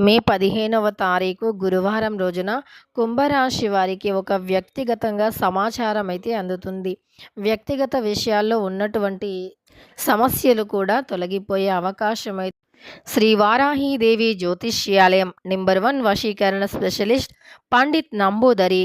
మే పదిహేనవ తారీఖు గురువారం రోజున కుంభరాశి వారికి ఒక వ్యక్తిగతంగా సమాచారం అయితే అందుతుంది. వ్యక్తిగత విషయాల్లో ఉన్నటువంటి సమస్యలు కూడా తొలగిపోయే అవకాశం అయితే శ్రీ వారాహీదేవి జ్యోతిష్యాలయం నెంబర్ వన్ వశీకరణ స్పెషలిస్ట్ పండిత్ నంబూదరి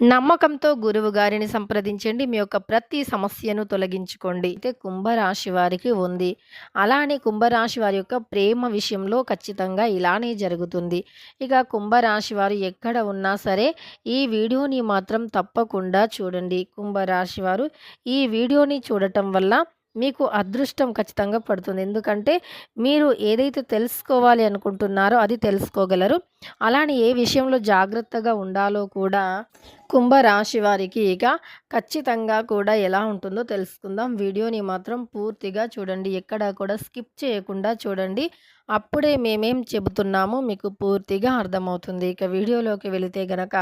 నమ్మకంతో గురువు గారిని సంప్రదించండి. మీ యొక్క ప్రతి సమస్యను తొలగించుకోండి. అయితే కుంభరాశి వారికి ఉంది. అలానే కుంభరాశి వారి యొక్క ప్రేమ విషయంలో ఖచ్చితంగా ఇలానే జరుగుతుంది. ఇక కుంభరాశి వారు ఎక్కడ ఉన్నా సరే ఈ వీడియోని మాత్రం తప్పకుండా చూడండి. కుంభరాశి వారు ఈ వీడియోని చూడటం వల్ల మీకు అదృష్టం ఖచ్చితంగా పడుతుంది. ఎందుకంటే మీరు ఏదైతే తెలుసుకోవాలి అనుకుంటున్నారో అది తెలుసుకోగలరు. అలానే ఏ విషయంలో జాగ్రత్తగా ఉండాలో కూడా కుంభరాశి వారికి ఇక ఖచ్చితంగా కూడా ఎలా ఉంటుందో తెలుసుకుందాం. వీడియోని మాత్రం పూర్తిగా చూడండి. ఎక్కడా కూడా స్కిప్ చేయకుండా చూడండి. అప్పుడే మేమేం చెబుతున్నామో మీకు పూర్తిగా అర్థమవుతుంది. ఇక వీడియోలోకి వెళితే గనక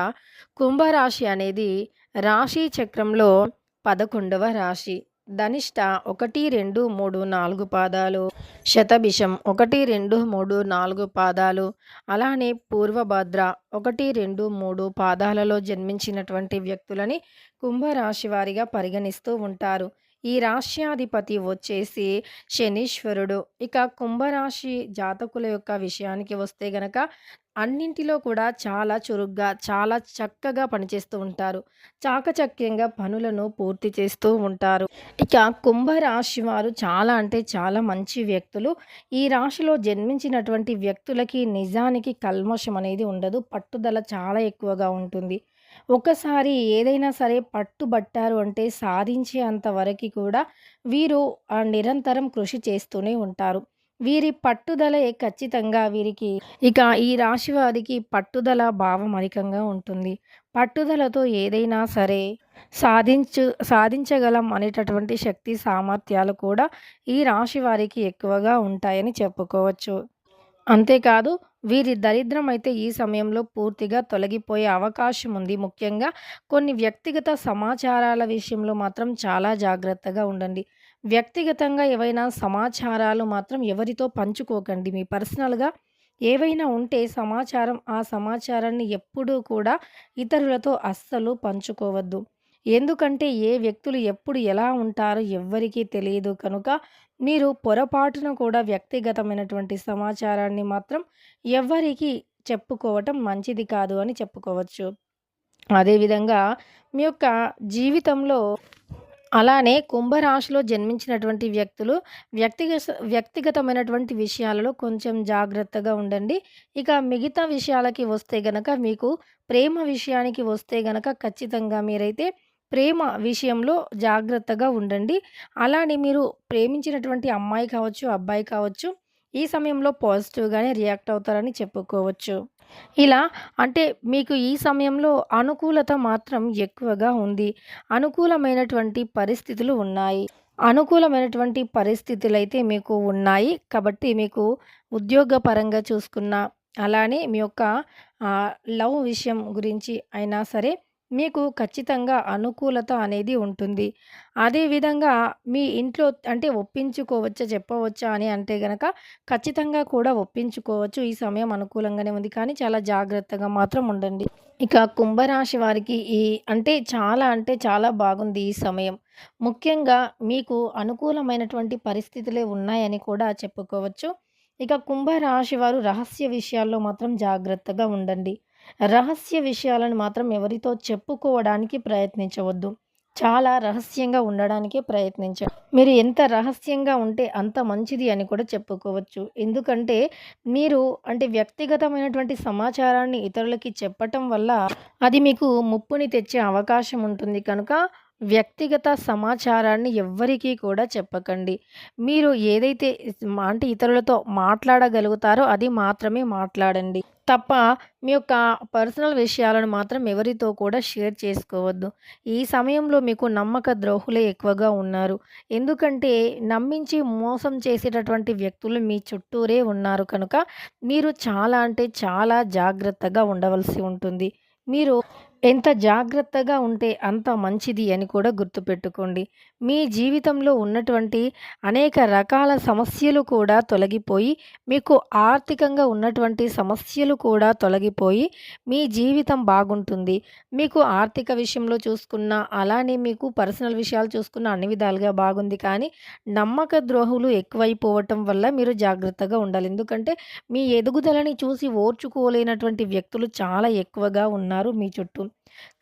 కుంభరాశి అనేది రాశి చక్రంలో పదకొండవ రాశి. ధనిష్ట ఒకటి రెండు మూడు నాలుగు పాదాలు శతభిషం ఒకటి రెండు మూడు నాలుగు పాదాలు అలానే పూర్వభద్ర ఒకటి రెండు మూడు పాదాలలో జన్మించినటువంటి వ్యక్తులని కుంభరాశి వారిగా పరిగణిస్తూ ఉంటారు. ఈ రాశ్యాధిపతి వచ్చేసి శనీశ్వరుడు. ఇక కుంభరాశి జాతకుల యొక్క విషయానికి వస్తే గనక అన్నింటిలో కూడా చాలా చురుగ్గా చాలా చక్కగా పనిచేస్తూ ఉంటారు. చాకచక్యంగా పనులను పూర్తి చేస్తూ ఉంటారు. ఇక కుంభరాశి వారు చాలా అంటే చాలా మంచి వ్యక్తులు. ఈ రాశిలో జన్మించినటువంటి వ్యక్తులకి నిజానికి కల్మషం అనేది ఉండదు. పట్టుదల చాలా ఎక్కువగా ఉంటుంది. ఒకసారి ఏదైనా సరే పట్టుబట్టారు అంటే సాధించే అంతవరకు కూడా వీరు నిరంతరం కృషి చేస్తూనే ఉంటారు. వీరి పట్టుదలే ఖచ్చితంగా వీరికి ఇక ఈ రాశి వారికి పట్టుదల భావం అధికంగా ఉంటుంది. పట్టుదలతో ఏదైనా సరే సాధించు సాధించగలం అనేటటువంటి శక్తి సామర్థ్యాలు కూడా ఈ రాశి వారికి ఎక్కువగా ఉంటాయని చెప్పుకోవచ్చు. అంతేకాదు వీరి దరిద్రం అయితే ఈ సమయంలో పూర్తిగా తొలగిపోయే అవకాశం ఉంది ముఖ్యంగా కొన్ని వ్యక్తిగత సమాచారాల విషయంలో మాత్రం చాలా జాగ్రత్తగా ఉండండి. వ్యక్తిగతంగా ఏవైనా సమాచారాలు మాత్రం ఎవరితో పంచుకోకండి. మీ పర్సనల్గా ఏవైనా ఉంటే సమాచారం ఆ సమాచారాన్ని ఎప్పుడూ కూడా ఇతరులతో అస్సలు పంచుకోవద్దు. ఎందుకంటే ఏ వ్యక్తులు ఎప్పుడు ఎలా ఉంటారో ఎవ్వరికీ తెలియదు. కనుక మీరు పొరపాటున కూడా వ్యక్తిగతమైనటువంటి సమాచారాన్ని మాత్రం ఎవ్వరికీ చెప్పుకోవటం మంచిది కాదు అని చెప్పుకోవచ్చు. అదేవిధంగా మీ యొక్క జీవితంలో అలానే కుంభరాశిలో జన్మించినటువంటి వ్యక్తులు వ్యక్తిగత వ్యక్తిగతమైనటువంటి విషయాలలో కొంచెం జాగ్రత్తగా ఉండండి. ఇక మిగతా విషయాలకి వస్తే గనక మీకు ప్రేమ విషయానికి వస్తే గనక ఖచ్చితంగా మీరైతే ప్రేమ విషయంలో జాగ్రత్తగా ఉండండి. అలానే మీరు ప్రేమించినటువంటి అమ్మాయి కావచ్చు అబ్బాయి కావచ్చు ఈ సమయంలో పాజిటివ్గానే రియాక్ట్ అవుతారని చెప్పుకోవచ్చు. ఇలా అంటే మీకు ఈ సమయంలో అనుకూలత మాత్రం ఎక్కువగా ఉంది. అనుకూలమైనటువంటి పరిస్థితులు ఉన్నాయి. అనుకూలమైనటువంటి పరిస్థితులు అయితే మీకు ఉన్నాయి. కాబట్టి మీకు ఉద్యోగపరంగా చూసుకున్న అలానే మీ యొక్క లవ్ విషయం గురించి అయినా సరే మీకు ఖచ్చితంగా అనుకూలత అనేది ఉంటుంది. అదేవిధంగా మీ ఇంట్లో అంటే ఒప్పించుకోవచ్చా చెప్పవచ్చా అని అంటే గనక ఖచ్చితంగా కూడా ఒప్పించుకోవచ్చు. ఈ సమయం అనుకూలంగానే ఉంది. కానీ చాలా జాగ్రత్తగా మాత్రం ఉండండి. ఇక కుంభరాశి వారికి ఈ అంటే చాలా అంటే చాలా బాగుంది ఈ సమయం. ముఖ్యంగా మీకు అనుకూలమైనటువంటి పరిస్థితులే ఉన్నాయని కూడా చెప్పుకోవచ్చు. ఇక కుంభరాశి వారు రహస్య విషయాల్లో మాత్రం జాగ్రత్తగా ఉండండి. రహస్య విషయాలను మాత్రం ఎవరితో చెప్పుకోవడానికి ప్రయత్నించవద్దు. చాలా రహస్యంగా ఉండడానికే ప్రయత్నించండి మీరు ఎంత రహస్యంగా ఉంటే అంత మంచిది అని కూడా చెప్పుకోవచ్చు. ఎందుకంటే మీరు అంటే వ్యక్తిగతమైనటువంటి సమాచారాన్ని ఇతరులకి చెప్పటం వల్ల అది మీకు ముప్పుని తెచ్చే అవకాశం ఉంటుంది. కనుక వ్యక్తిగత సమాచారాన్ని ఎవ్వరికీ కూడా చెప్పకండి. మీరు ఏదైతే అంటే ఇతరులతో మాట్లాడగలుగుతారో అది మాత్రమే మాట్లాడండి. తప్ప మీ యొక్క పర్సనల్ విషయాలను మాత్రం ఎవరితో కూడా షేర్ చేసుకోవద్దు. ఈ సమయంలో మీకు నమ్మక ద్రోహులే ఎక్కువగా ఉన్నారు. ఎందుకంటే నమ్మించి మోసం చేసేటటువంటి వ్యక్తులు మీ చుట్టూరే ఉన్నారు కనుక మీరు చాలా అంటే చాలా జాగ్రత్తగా ఉండవలసి ఉంటుంది. మీరు ఎంత జాగ్రత్తగా ఉంటే అంత మంచిది అని కూడా గుర్తుపెట్టుకోండి. మీ జీవితంలో ఉన్నటువంటి అనేక రకాల సమస్యలు కూడా తొలగిపోయి, మీకు ఆర్థికంగా ఉన్నటువంటి సమస్యలు కూడా తొలగిపోయి, మీ జీవితం బాగుంటుంది. మీకు ఆర్థిక విషయంలో చూసుకున్నా, అలానే మీకు పర్సనల్ విషయాలు చూసుకున్నా అన్ని విధాలుగా బాగుంది. కానీ నమ్మక ద్రోహులు ఎక్కువైపోవటం వల్ల మీరు జాగ్రత్తగా ఉండాలి. ఎందుకంటే మీ ఎదుగుదలని చూసి ఓర్చుకోలేనటువంటి వ్యక్తులు చాలా ఎక్కువగా ఉన్నారు మీ చుట్టూ.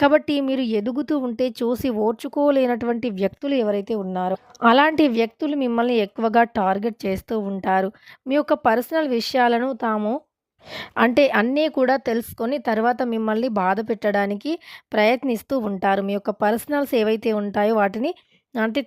కాబట్టి మీరు ఎదుగుతూ ఉంటే చూసి ఓర్చుకోలేనటువంటి వ్యక్తులు ఎవరైతే ఉన్నారో, అలాంటి వ్యక్తులు మిమ్మల్ని ఎక్కువగా టార్గెట్ చేస్తూ ఉంటారు. మీ యొక్క పర్సనల్ విషయాలను తాము అంటే అన్నీ కూడా తెలుసుకొని తర్వాత మిమ్మల్ని బాధ పెట్టడానికి ప్రయత్నిస్తూ ఉంటారు. మీ యొక్క పర్సనల్స్ ఏవైతే ఉంటాయో వాటిని అంటే